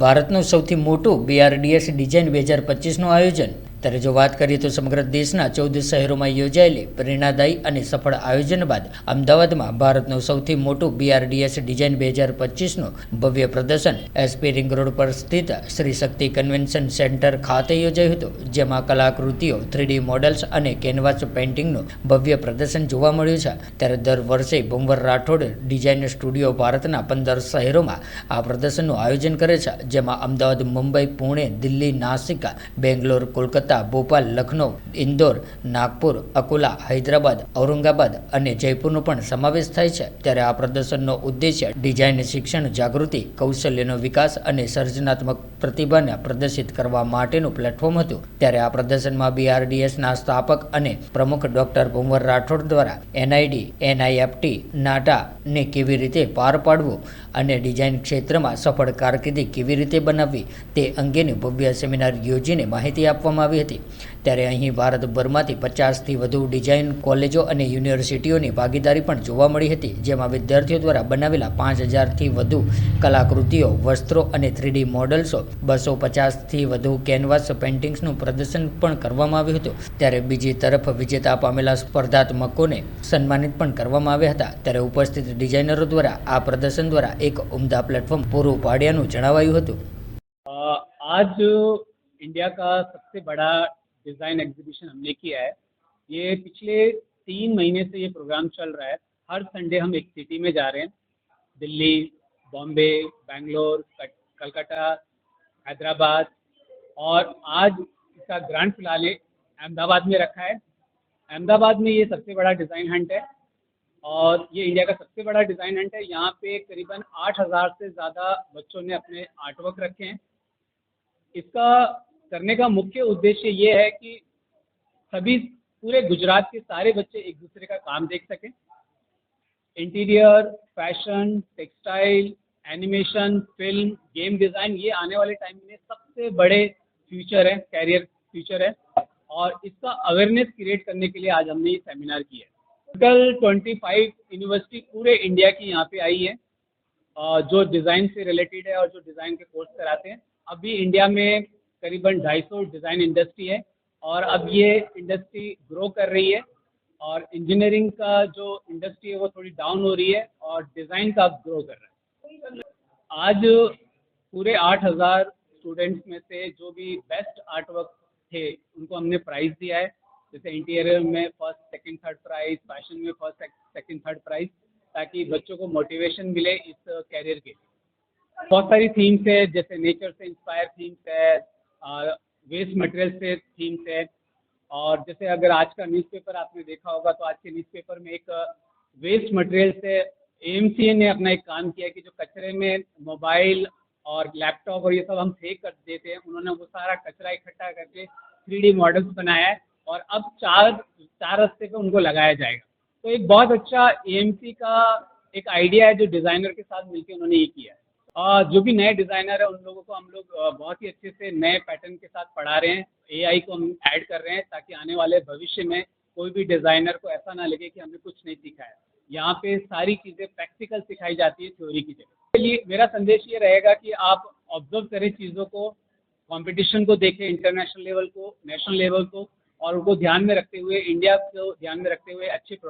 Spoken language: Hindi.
ભારતનું સૌથી મોટું બીઆરડીએસ ડિઝાઇન બે હજાર પચીસનું આયોજન ત્યારે જો વાત કરીએ તો સમગ્ર દેશના ચૌદ શહેરોમાં યોજાયેલી પ્રેરણાદાયી અને સફળ આયોજન બાદ અમદાવાદમાં ભારતનું સૌથી મોટું બીઆરડીએસ ડિઝાઇન બે હજાર પચીસનું ભવ્ય પ્રદર્શન એસપી રિંગ રોડ પર સ્થિત શ્રી શક્તિ કન્વેન્શન સેન્ટર ખાતે યોજાયું હતું, જેમાં કલાકૃતિઓ થ્રીડી મોડલ્સ અને કેનવાસ પેઇન્ટિંગનું ભવ્ય પ્રદર્શન જોવા મળ્યું છે. ત્યારે દર વર્ષે ભૂમવર રાઠોડ ડિઝાઇન સ્ટુડિયો ભારતના પંદર શહેરોમાં આ પ્રદર્શનનું આયોજન કરે છે, જેમાં અમદાવાદ, મુંબઈ, પુણે, દિલ્હી, નાસિક, બેંગ્લોર, કોલકાતા ભોપાલ, લખનૌ, ઇન્દોર, નાગપુર, અકોલા, હૈદરાબાદ, ઔરંગાબાદ અને જયપુરનો પણ સમાવેશ થાય છે. ત્યારે આ પ્રદર્શનનો ઉદ્દેશ્ય ડિઝાઇન, શિક્ષણ, જાગૃતિ, કૌશલ્યનો વિકાસ અને સર્જનાત્મક પ્રતિભાને પ્રદર્શિત કરવા માટેનું પ્લેટફોર્મ હતું. ત્યારે આ પ્રદર્શનમાં બીઆરડીએસના સ્થાપક અને પ્રમુખ ડોક્ટર ભુંવર રાઠોડ દ્વારા એનઆઈડી એનઆઈએફટી નાટાને કેવી રીતે પાર પાડવું અને ડિઝાઇન ક્ષેત્રમાં સફળ કારકિર્દી કેવી રીતે બનાવવી તે અંગેની ભવ્ય સેમિનાર યોજીને માહિતી આપવામાં આવી આવી હતી. ત્યારે અહીં ભારતભરમાંથી પચાસથી વધુ ડિઝાઇન કોલેજો અને યુનિવર્સિટીઓની ભાગીદારી પણ જોવા મળી હતી, જેમાં વિદ્યાર્થીઓ દ્વારા બનાવેલા પાંચ હજારથી વધુ કલાકૃતિઓ, વસ્ત્રો અને થ્રીડી મોડલ્સો, બસો પચાસથી વધુ કેનવાસ પેઇન્ટિંગ્સનું પ્રદર્શન પણ કરવામાં આવ્યું હતું. ત્યારે બીજી તરફ વિજેતા પામેલા સ્પર્ધાત્મકોને સન્માનિત પણ કરવામાં આવ્યા હતા. ત્યારે ઉપસ્થિત ડિઝાઇનરો દ્વારા આ પ્રદર્શન દ્વારા એક ઉમદા પ્લેટફોર્મ પૂરું પાડ્યાનું જણાવાયું હતું. આજ इंडिया का सबसे बड़ा डिज़ाइन एग्जीबिशन हमने किया है। ये पिछले तीन महीने से ये प्रोग्राम चल रहा है। हर संडे हम एक सिटी में जा रहे हैं। दिल्ली बॉम्बे बेंगलोर कलकत्ता, हैदराबाद और आज इसका ग्रांड फ़िलहाल अहमदाबाद में रखा है। अहमदाबाद में ये सबसे बड़ा डिज़ाइन हंट है और ये इंडिया का सबसे बड़ा डिज़ाइन हंट है। यहाँ पे करीबन 8000 से ज़्यादा बच्चों ने अपने आर्टवर्क रखे हैं। इसका करने का मुख्य उद्देश्य ये है कि सभी, पूरे गुजरात के सारे बच्चे एक दूसरे का काम देख सकें। Interior fashion textile animation film game design ये आने वाले टाइम में सबसे बड़े फ्यूचर है कैरियर फ्यूचर है। और इसका अवेयरनेस क्रिएट करने के लिए आज हमने ये सेमिनार किया है। टोटल 25 यूनिवर्सिटी पूरे इंडिया की यहाँ पे आई है जो डिज़ाइन से रिलेटेड है और जो डिज़ाइन के कोर्स कराते हैं। अभी इंडिया में करीबन 250 डिज़ाइन इंडस्ट्री है और अब ये इंडस्ट्री ग्रो कर रही है और इंजीनियरिंग का जो इंडस्ट्री है वो थोड़ी डाउन हो रही है और डिज़ाइन का अब ग्रो कर रहा है। आज पूरे 8000 स्टूडेंट्स में से जो भी बेस्ट आर्टवर्क थे, उनको हमने प्राइज़ दिया है। जैसे इंटीरियर में first, second, third prize, fashion में फ़र्स्ट सेकंड, थर्ड प्राइज, ताकि बच्चों को मोटिवेशन मिले इस कैरियर के लिए। बहुत सारी थीम्स है, जैसे नेचर से इंस्पायर थीम्स है वेस्ट मटेरियल से थीम्स है और जैसे अगर आज का न्यूज़पेपर आपने देखा होगा तो आज के न्यूज़पेपर में एक वेस्ट मटेरियल से एएमसी ने अपना एक काम किया कि जो कचरे में मोबाइल और लैपटॉप और ये सब हम फेंक कर देते हैं, उन्होंने वो सारा कचरा इकट्ठा करके थ्री मॉडल्स बनाया है और अब चार चार रस्ते पे उनको लगाया जाएगा। तो एक बहुत अच्छा एएमसी का एक आइडिया है जो डिज़ाइनर के साथ मिलकर उन्होंने ये किया है। जो भी नए डिज़ाइनर है, उन लोगों को हम लोग बहुत ही अच्छे से नए पैटर्न के साथ पढ़ा रहे हैं। एआई को हम ऐड कर रहे हैं ताकि आने वाले भविष्य में कोई भी डिज़ाइनर को ऐसा ना लगे कि हमने कुछ नहीं सीखा है। यहाँ पे सारी चीज़ें प्रैक्टिकल सिखाई जाती है थ्योरी की जगह। मेरा संदेश ये रहेगा कि आप ऑब्ज़र्व करें चीज़ों को, कंपटीशन को देखें इंटरनेशनल लेवल को, नेशनल लेवल को, और उनको ध्यान में रखते हुए, इंडिया को ध्यान में रखते हुए अच्छे प्रोडक्ट